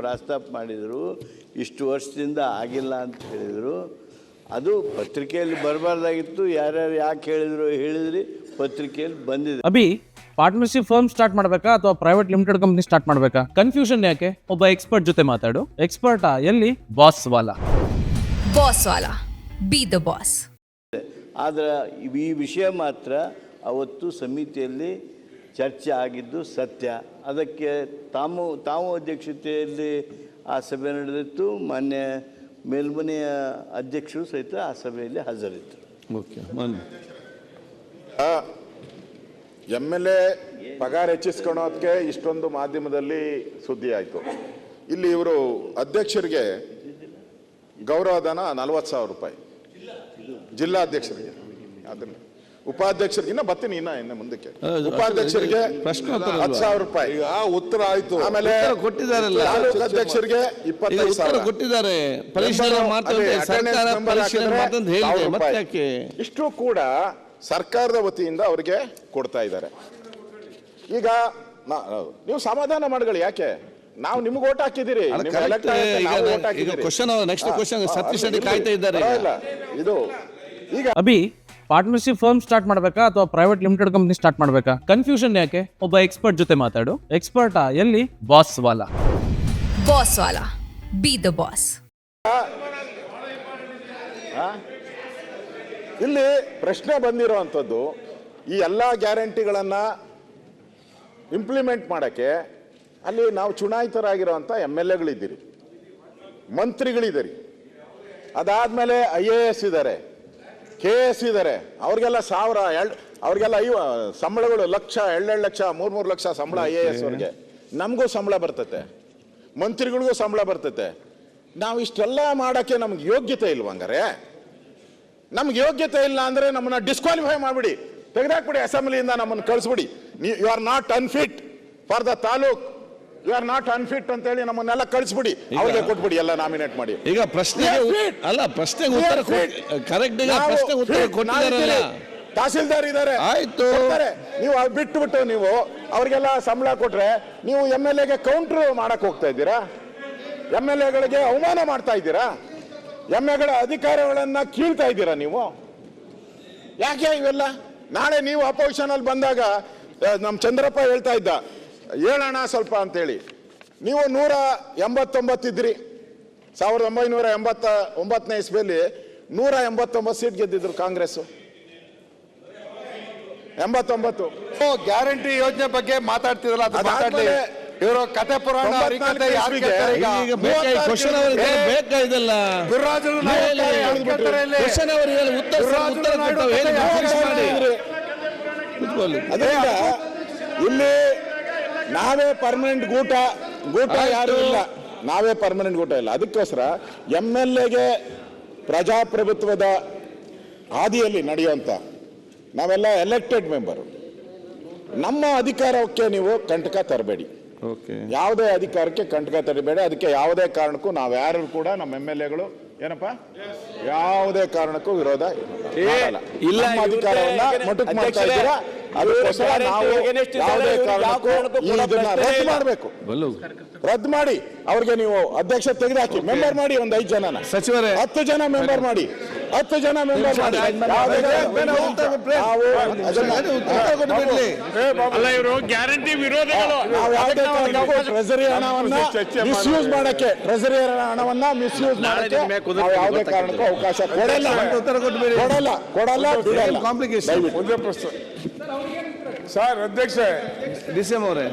ಪ್ರಸ್ತಾಪ ಮಾಡಿದರು ಇಷ್ಟು ವರ್ಷದಿಂದ ಆಗಿಲ್ಲ ಅಂತ ಹೇಳಿದರು. ಅದು ಪತ್ರಿಕೆಯಲ್ಲಿ ಬರಬಾರ್ದಾಗಿತ್ತು ಯಾರ್ಯಾರು ಯಾಕೆ ಹೇಳಿದ್ರು ಹೇಳಿದ್ರಿ ಪತ್ರಿಕೆಯಲ್ಲಿ ಬಂದಿದೆ. ಅಭಿ ಪಾರ್ಟ್ನರ್ಶಿಪ್ ಫರ್ಮ್ ಸ್ಟಾರ್ಟ್ ಮಾಡಬೇಕಾ ಅಥವಾ ಪ್ರೈವೇಟ್ ಲಿಮಿಟೆಡ್ ಕಂಪ್ನಿ ಸ್ಟಾರ್ಟ್ ಮಾಡಬೇಕಾ? ಕನ್ಫ್ಯೂಷನ್ ಯಾಕೆ? ಒಬ್ಬ ಎಕ್ಸ್ಪರ್ಟ್ ಜೊತೆ ಮಾತಾಡು. ಎಕ್ಸ್ಪರ್ಟಾ ಎಲ್ಲಿ? Boss Wallah. Boss Wallah. Be the boss ಆದ್ರೆ ಈ ವಿಷಯ ಮಾತ್ರ ಅವತ್ತು ಸಮಿತಿಯಲ್ಲಿ ಚರ್ಚೆ ಆಗಿದ್ದು ಸತ್ಯ. ಅದಕ್ಕೆ ತಾವು ತಾವು ಅಧ್ಯಕ್ಷತೆಯಲ್ಲಿ ಆ ಸಭೆ ನಡೆದಿತ್ತು. ಮಾನ್ಯ ಮೇಲ್ಮನೆಯ ಅಧ್ಯಕ್ಷರು ಸಹಿತ ಆ ಸಭೆಯಲ್ಲಿ ಹಾಜರಿದ್ದರು. ಓಕೆ ಎಂ ಎಲ್ ಎ ಪಗಾರ ಹೆಚ್ಚಿಸ್ಕೊಳೋದಕ್ಕೆ ಇಷ್ಟೊಂದು ಮಾಧ್ಯಮದಲ್ಲಿ ಸುದ್ದಿ ಆಯಿತು. ಇಲ್ಲಿ ಇವರು ಅಧ್ಯಕ್ಷರಿಗೆ ಗೌರವಧನ ನಲ್ವತ್ತು ಸಾವಿರ ರೂಪಾಯಿ. ಜಿಲ್ಲಾಧ್ಯಕ್ಷರಿಗೆ. ಅದನ್ನ. ಉಪಾಧ್ಯಕ್ಷರಿಗೆ ಇನ್ನ ಬರ್ತೀನಿ ಇನ್ನ ಇನ್ನ ಮುಂದಕ್ಕೆ. ಉಪಾಧ್ಯಕ್ಷರಿಗೆ ಪ್ರಶ್ನೋತ್ತರ ಹತ್ತು ಸಾವಿರ ರೂಪಾಯಿ. ಈಗ ಉತ್ತರ ಆಯ್ತು. ಆಮೇಲೆ ಕೊಟ್ಟಿದಾರಲ್ಲ ಕೊಟ್ಟಿದ್ದಾರಲ್ಲ. ತಾಲೂಕು ಅಧ್ಯಕ್ಷರಿಗೆ ಇಪ್ಪತ್ತೈದು ಸಾವಿರ. ಕೊಟ್ಟಿದ್ದಾರೆ. ಪರಿಶೀಲನೆ ಮಾಡ್ತಾರೆ ಸರ್ಕಾರ ಪರಿಶೀಲನೆ ಮಾಡ್ತಂತ ಹೇಳಿದೆ ಮತ್ತೆ ಯಾಕೆ ಇಷ್ಟು ಕೂಡ ಸರ್ಕಾರದ ವತಿಯಿಂದ ಅವರಿಗೆ ಕೊಡ್ತಾ ಇದ್ದಾರೆ. ಈಗ ನೀವು ಸಮಾಧಾನ ಮಾಡ್ಕೊಳ್ಳಿ ಯಾಕೆ? ನಾವು ನಿಮ್ಗೆ vote ಹಾಕಿದಿರಿ question next question Satish Reddy ಕಾಯ್ತಾ ಇದ್ದಾರೆ. ಇದು ಈಗ ಅಭಿ ಪಾರ್ಟ್ನರ್ಶಿಪ್ ಫರ್ಮ್ ಸ್ಟಾರ್ಟ್ ಮಾಡಬೇಕಾ ಅಥವಾ ಪ್ರೈವೇಟ್ ಲಿಮಿಟೆಡ್ ಕಂಪನಿ ಸ್ಟಾರ್ಟ್ ಮಾಡಬೇಕಾ? ಕನ್ಫ್ಯೂಷನ್ ಯಾಕೆ? ಒಬ್ಬ ಎಕ್ಸ್ಪರ್ಟ್ ಜೊತೆ ಮಾತಾಡು. ಎಕ್ಸ್ಪರ್ಟಾ ಎಲ್ಲಿ? Boss Wallah. Boss Wallah. Be the boss ಇಲ್ಲಿ ಪ್ರಶ್ನೆ ಬಂದಿರುವಂಥದ್ದು ಈ ಎಲ್ಲ ಗ್ಯಾರಂಟಿಗಳನ್ನು ಇಂಪ್ಲಿಮೆಂಟ್ ಮಾಡೋಕ್ಕೆ ಅಲ್ಲಿ ನಾವು ಚುನಾಯಿತರಾಗಿರುವಂಥ ಎಂ ಎಲ್ ಎಗಳಿದ್ದೀರಿ ಮಂತ್ರಿಗಳಿದ್ದೀರಿ. ಅದಾದ್ಮೇಲೆ ಐ ಎ ಎಸ್ ಇದ್ದಾರೆ. ಕೆ ಎಸ್ ಇದ್ದಾರೆ ಅವ್ರಿಗೆಲ್ಲ ಸಾವಿರ ಎಳ್ ಅವ್ರಿಗೆಲ್ಲ ಐವ ಸಂಬಳಗಳು ಲಕ್ಷ ಎರಡೆರಡು ಲಕ್ಷ ಮೂರ್ ಮೂರು ಲಕ್ಷ ಸಂಬಳ ಐ ಎ ಎಸ್ ಅವ್ರಿಗೆ. ನಮಗೂ ಸಂಬಳ ಬರ್ತತೆ. ಮಂತ್ರಿಗಳಿಗೂ ಸಂಬಳ ಬರ್ತತೆ. ನಾವು ಇಷ್ಟೆಲ್ಲ ಮಾಡಕ್ಕೆ ನಮ್ಗೆ ಯೋಗ್ಯತೆ ಇಲ್ವಂಗಾರೆ ನಮ್ಗೆ ಯೋಗ್ಯತೆ ಇಲ್ಲ ಅಂದ್ರೆ ನಮ್ಮನ್ನ ಡಿಸ್ಕ್ವಾಲಿಫೈ ಮಾಡಿಬಿಡಿ. ತೆಗೆದಾಕ್ಬಿಡಿ ಅಸೆಂಬ್ಲಿಯಿಂದ ನಮ್ಮನ್ನು ಕಳಿಸ್ಬಿಡಿ. You are not unfit for the taluk. You are not unfit ಅಂತ ಹೇಳಿ ನಮ್ಮನ್ನೆಲ್ಲ ಕಳಿಸ್ಬಿಡಿ. ಅವ್ರಿಗೆ ಕೊಟ್ಬಿಡಿ ಎಲ್ಲ ನಾಮಿನೇಟ್ ಮಾಡಿ. ಈಗ ಪ್ರಶ್ನೆಗೆ. ಅಲ್ಲ ಪ್ರಶ್ನೆಗೆ ಉತ್ತರ ಕರೆಕ್ಟ್ ಈಗ ಪ್ರಶ್ನೆಗೆ ಉತ್ತರ. ಕೊಟ್ಟಿದ್ದಾರಲ್ಲ. ತಹಸೀಲ್ದಾರ್ ಇದ್ದಾರೆ. ಆಯ್ತು. ನೀವು ಬಿಟ್ಟು ಬಿಟ್ಬಿಟ್ಟು ನೀವು ಅವ್ರಿಗೆಲ್ಲ ಸಂಬಳ ಕೊಟ್ರೆ ನೀವು ಎಂ ಎಲ್ ಎಗೆ ಕೌಂಟರ್ ಮಾಡಕ್ ಹೋಗ್ತಾ ಇದ್ದೀರಾ? ಎಂ ಎಲ್ ಎಗಳಿಗೆ ಅವಮಾನ ಮಾಡ್ತಾ ಇದ್ದೀರಾ? ಎಂ ಎಗಳ ಅಧಿಕಾರಗಳನ್ನ ಕೀಳ್ತಾ ಇದ್ದೀರಾ ನೀವು? ಯಾಕೆ ಇವೆಲ್ಲ? ನಾಳೆ ನೀವು ಅಪೋಸಿಷನ್ ಅಲ್ಲಿ ಬಂದಾಗ ನಮ್ಮ ಚಂದ್ರಪ್ಪ ಹೇಳ್ತಾ ಇದ್ದ ಹೇಳೋಣ ಸ್ವಲ್ಪ ಅಂತೇಳಿ. ನೀವು ನೂರ ಎಂಬತ್ತೊಂಬತ್ತಿದ್ರಿ ಸಾವಿರದ ಒಂಬೈನೂರ ಎಂಬತ್ತ ಒಂಬತ್ತನೇ ಇಸ್ವಿಯಲ್ಲಿ ನೂರ ಎಂಬತ್ತೊಂಬತ್ತು ಸೀಟ್ ಗೆದ್ದಿದ್ರು ಕಾಂಗ್ರೆಸ್. ಎಂಬತ್ತೊಂಬತ್ತು. ಗ್ಯಾರಂಟಿ ಯೋಜನೆ ಬಗ್ಗೆ ಮಾತಾಡ್ತಿದ್ರಲ್ಲ ಅದು ಮಾತಾಡ್ಲಿ. ಅದಾದ್ಮೇಲೆ ಇವರು ಕತೆ ಪುರಾಣ ಇಲ್ಲಿ? ನಾವೇ ಪರ್ಮನೆಂಟ್ ಗೂಟ ಗೂಟ ಯಾರು ಇಲ್ಲ. ನಾವೇ ಪರ್ಮನೆಂಟ್ ಗೂಟ ಇಲ್ಲ. ಅದಕ್ಕೋಸ್ಕರ ಎಂ ಎಲ್ ಎಗೆ ಪ್ರಜಾಪ್ರಭುತ್ವದ ಹಾದಿಯಲ್ಲಿ ನಡೆಯುವಂತ ನಾವೆಲ್ಲ ಎಲೆಕ್ಟೆಡ್ ಮೆಂಬರು ನಮ್ಮ ಅಧಿಕಾರಕ್ಕೆ ನೀವು ಕಂಟಕ ತರಬೇಡಿ. ಓಕೆ. ಯಾವುದೇ ಅಧಿಕಾರಕ್ಕೆ ಕಂಟಕ ತರಬೇಡಿ. ಅದಕ್ಕೆ ಯಾವುದೇ ಕಾರಣಕ್ಕೂ ನಾವ್ಯಾರು ಕೂಡ ನಮ್ಮ ಎಂ ಎಲ್ ಎಗಳು ಏನಪ್ಪ? ಯಾವುದೇ ಕಾರಣಕ್ಕೂ ವಿರೋಧ ಇಲ್ಲ, ಅಧಿಕಾರವನ್ನ ಮಟುಕ್ ಮಾಡ್ತಾ ಇದ್ದೀರಾ? ಅದಕ್ಕೋಸ್ಕರ ನಾವು ಯಾವುದೇ ಕಾರಣಕ್ಕೂ ಇದನ್ನ ರದ್ದು ಮಾಡಬೇಕು. ರದ್ದು ಮಾಡಿ ಅವ್ರಿಗೆ ನೀವು ಅಧ್ಯಕ್ಷ ತೆಗೆದಾಕಿ ಮೆಂಬರ್ ಮಾಡಿ ಒಂದು ಐದು ಜನ. ಸಚಿವರೇ. ಹತ್ತು ಜನ ಮೆಂಬರ್ ಮಾಡಿ ಹತ್ತು ಜನ ಮೆಂಬರ್ ಮಾಡಿ. ಇವರು ಗ್ಯಾರಂಟಿ ವಿರೋಧಿಗಳು. ನಾವು ಯಾವುದೇ ಕಾರಣಕ್ಕೂ ಟ್ರೆಸರಿ ಹಣವನ್ನ ಮಿಸ್ಯೂಸ್ ಮಾಡಕ್ಕೆ ಟ್ರೆಸರಿ ಹಣವನ್ನ ಮಿಸ್ಯೂಸ್ ಮಾಡಕ್ಕೆ ನಾವು ಯಾವುದೇ ಕಾರಣಕ್ಕೂ ಅವಕಾಶ ಕೊಡಲ್ಲ. ಕೊಡಲ್ಲ ಕೊಡಲ್ಲ ಬಿಡಲ್ಲ. ಕಾಂಪ್ಲಿಕೇಶನ್ ಒಂದೇ ಪ್ರಶ್ನೆ. ಸರ್ ಅಧ್ಯಕ್ಷ ಡಿ ಸಿ ಎಂ ಅವರೇ